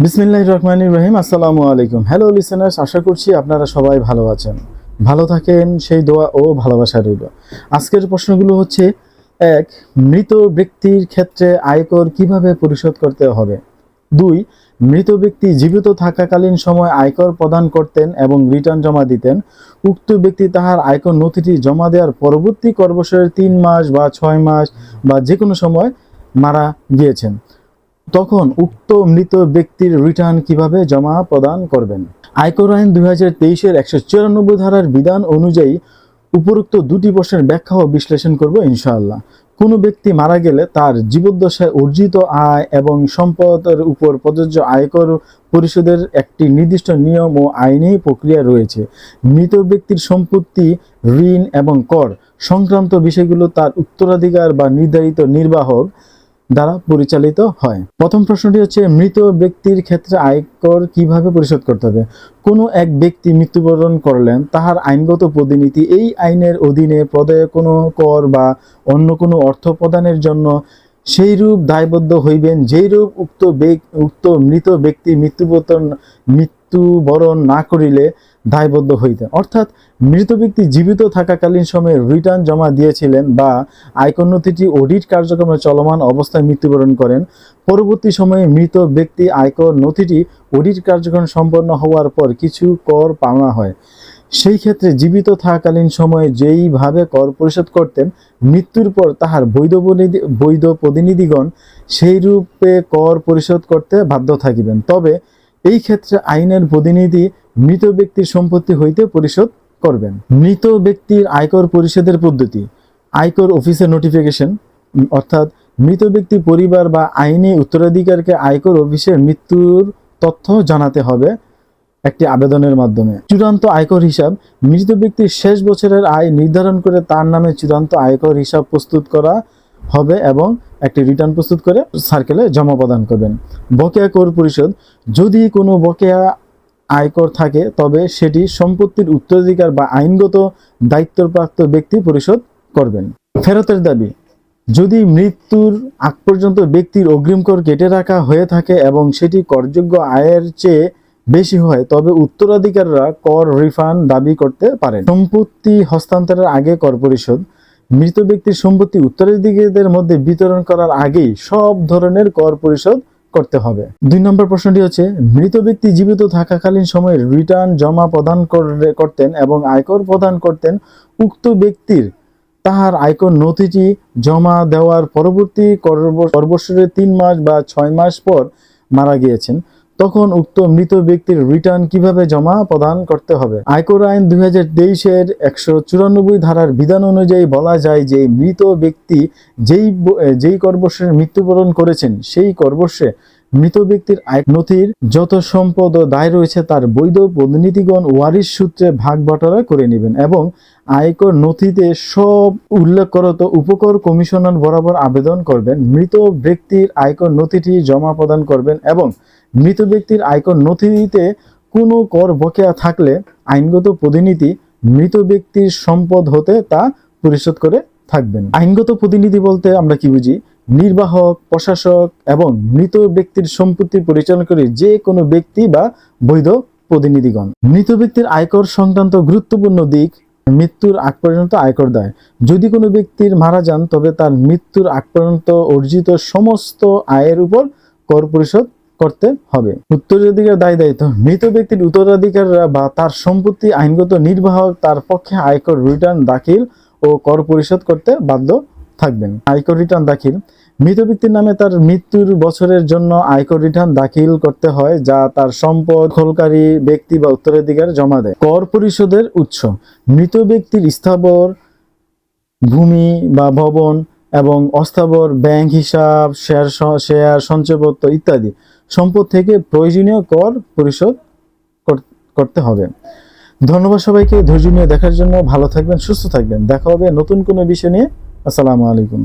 বিসমিল্লাহ রহমান রহিম, আসসালামু আলাইকুম। হ্যালো লিসেনার্স আশা করছি আপনারা সবাই ভালো আছেন। ভালো থাকেন, সেই দোয়া ও ভালোবাসা রইল। আজকের প্রশ্নগুলো হচ্ছে, এক, মৃত ব্যক্তির ক্ষেত্রে আয়কর কীভাবে পরিশোধ করতে হবে? দুই, মৃত ব্যক্তি জীবিত থাকাকালীন সময় আয়কর প্রদান করতেন এবং রিটার্ন জমা দিতেন। উক্ত ব্যক্তি তাহার আয়কর নথিটি জমা দেওয়ার পরবর্তী কর্মসরের তিন মাস বা ছয় মাস বা যে কোনো সময় মারা গিয়েছেন। তখন উক্ত মৃত ব্যক্তির রিটার্ন কীভাবে জমা প্রদান করবেন? আয়কর আইন দুই হাজার তেইশের একশো চুরানব্বই ধারার বিধান অনুযায়ী উপরোক্ত দুটি প্রশ্নের ব্যাখ্যা ও বিশ্লেষণ করব ইনশাআল্লাহ। কোনো ব্যক্তি মারা গেলে তার জীবদ্দশায় অর্জিত আয় এবং সম্পদের উপর প্রযোজ্য আয়কর পরিশোধের একটি নির্দিষ্ট নিয়ম ও আইনি প্রক্রিয়া রয়েছে। মৃত ব্যক্তির সম্পত্তি, ঋণ এবং কর সংক্রান্ত বিষয়গুলো তার উত্তরাধিকার বা নির্ধারিত নির্বাহক দ্বারা পরিচালিত হয়। প্রথম প্রশ্নটি হচ্ছে, মৃত ব্যক্তির ক্ষেত্রে আয়কর কীভাবে পরিশোধ করতে হবে? কোনো এক ব্যক্তি মৃত্যুবরণ করলেন, তাহার আইনগত প্রতিনিধি এই আইনের অধীনে প্রদেয় কোনো কর বা অন্য কোনো অর্থ প্রদানের জন্য সেই রূপ দায়বদ্ধ হইবেন যেই রূপ উক্ত উক্ত মৃত ব্যক্তি মৃত্যুবরণ মৃত্যুবরণ না করিলে দায়বদ্ধ হইতেন অর্থাৎ মৃত ব্যক্তি জীবিত থাকাকালীন সময়ে রিটার্ন জমা দিয়েছিলেন বা আয়কর নথিটি অডিট কার্যক্রমে চলমান অবস্থায় মৃত্যুবরণ করেন। পরবর্তী সময়ে মৃত ব্যক্তি আয়কর নথিটি অডিট কার্যক্রম সম্পন্ন হওয়ার পর কিছু কর পাওনা হয়। সেই ক্ষেত্রে জীবিত থাকাকালীন সময়ে যেইভাবে কর পরিশোধ করতেন, মৃত্যুর পর তাহার বৈধ বৈধ প্রতিনিধিগণ সেই রূপে কর পরিশোধ করতে বাধ্য থাকিবেন। তবে এই ক্ষেত্রে আইনের প্রতিনিধি মৃত ব্যক্তির সম্পত্তি হইতে পরিশোধ করবেন। মৃত ব্যক্তির আয়কর পরিশোধের পদ্ধতি, আয়কর অফিসের নোটিফিকেশন অর্থাৎ মৃত ব্যক্তি পরিবার বা আইনি উত্তরাধিকারকে আয়কর অফিসের মৃত্যুর তথ্য জানাতে হবে একটি আবেদনের মাধ্যমে। চূড়ান্ত আয়কর হিসাব, মৃত ব্যক্তির শেষ বছরের আয় নির্ধারণ করে তার নামে চূড়ান্ত আয়কর হিসাব প্রস্তুত করা হবে এবং একটি রিটার্ন প্রস্তুত করে সার্কেলে জমা প্রদান করবেন। বকেয়া কর পরিশোধ, যদি কোনো বকেয়া আয়কর থাকে, তবে সেটি সম্পত্তির উত্তরাধিকার বা আইনগত দায়িত্বপ্রাপ্ত ব্যক্তি পরিশোধ করবেন। ফেরতের দাবি, যদি মৃত্যুর আগ পর্যন্ত ব্যক্তির অগ্রিম কর কেটে রাখা হয়ে থাকে এবং সেটি করযোগ্য আয়ের চেয়ে বেশি হয়, তবে উত্তরাধিকাররা কর রিফান্ড দাবি করতে পারেন। সম্পত্তি হস্তান্তরের আগে কর পরিশোধ মৃত ব্যক্তির সম্পত্তি উত্তরাধিকারীদের মধ্যে বিতরণ করার আগেই সব ধরনের কর পরিশোধ করতে হবে। দুই নম্বর প্রশ্নটি হচ্ছে, মৃত ব্যক্তি জীবিত থাকাকালীন সময়ে রিটার্ন জমা প্রদান করে- করতেন এবং আয়কর প্রদান করতেন উক্ত ব্যক্তির। তাহার আয়কর নথিটি জমা দেওয়ার পরবর্তী কর্ম- কর্মসূচির তিন মাস বা ছয় মাস পর মারা গিয়েছেন। তখন উক্ত মৃত ব্যক্তির রিটার্ন কীভাবে জমা প্রদান করতে হবে? আয়কর আইন দুই হাজার তেইশের একশো চুরানব্বই ধারার বিধান অনুযায়ী বলা যায় যে, মৃত ব্যক্তি যেই যেই কর্মসে মৃত্যুবরণ করেছেন, সেই কর্মসে মৃত ব্যক্তির আয় নথির যত সম্পদ ও দায় রয়েছে তার বৈধ প্রতিনিধিগণ ওয়ারিশ সূত্রে ভাগ বটরা করে নেবেন এবং আয়কর নথিতে সব উল্লেখ করত উপকর কমিশনার বরাবর আবেদন করবেন। মৃত ব্যক্তির আয়কর নথিটি জমা প্রদান করবেন এবং মৃত ব্যক্তির আয়কর নথিতে কোনো কর বকেয়া থাকলে আইনগত প্রতিনিধি মৃত ব্যক্তির সম্পদ হতে তা পরিশোধ করে থাকবেন। আইনগত প্রতিনিধি বলতে আমরা কি বুঝি? নির্বাহক, প্রশাসক এবং মৃত ব্যক্তির সম্পত্তি পরিচালনা করে যে কোনো ব্যক্তি বা বৈধ প্রতিনিধিগণ। মৃত ব্যক্তির আয়কর সংক্রান্ত গুরুত্বপূর্ণ দিক মৃত্যুর আগ পর্যন্ত আয়কর দেয়। যদি কোনো ব্যক্তির মারা যান, তবে তার মৃত্যুর আগ পর্যন্ত অর্জিত সমস্ত আয়ের উপর কর পরিশোধ করতে হবে। উত্তরাধিকার দায় দায়িত্ব। মৃত ব্যক্তির উত্তরাধিকাররা বা তার সম্পত্তি আইনগত নির্বাহক তার পক্ষে আয়কর রিটার্ন দাখিল ও কর পরিশোধ করতে বাধ্য থাকবেন। আয়কর রিটার্ন দাখিল। মৃত ব্যক্তির নামে তার মৃত্যুর বছরের জন্য আয়কর রিটার্ন দাখিল করতে হয়, যা তার সম্পদ, দখলকারী ব্যক্তি বা উত্তরাধিকার জমা দেয়। কর পরিশোধের উৎস। মৃত ব্যক্তির স্থাবর ভূমি বা ভবন এবং অস্থাবর ব্যাংক হিসাব, শেয়ার শেয়ার সঞ্চয়পত্র ইত্যাদি সম্পদ থেকে প্রয়োজনীয় কর পরিশোধ কর- করতে হবে। ধন্যবাদ সবাইকে। ধৈর্য নিয়ে দেখার জন্য ভালো থাকবেন, সুস্থ থাকবেন। দেখা হবে নতুন কোনো বিষয় নিয়ে। আসসালামু আলাইকুম।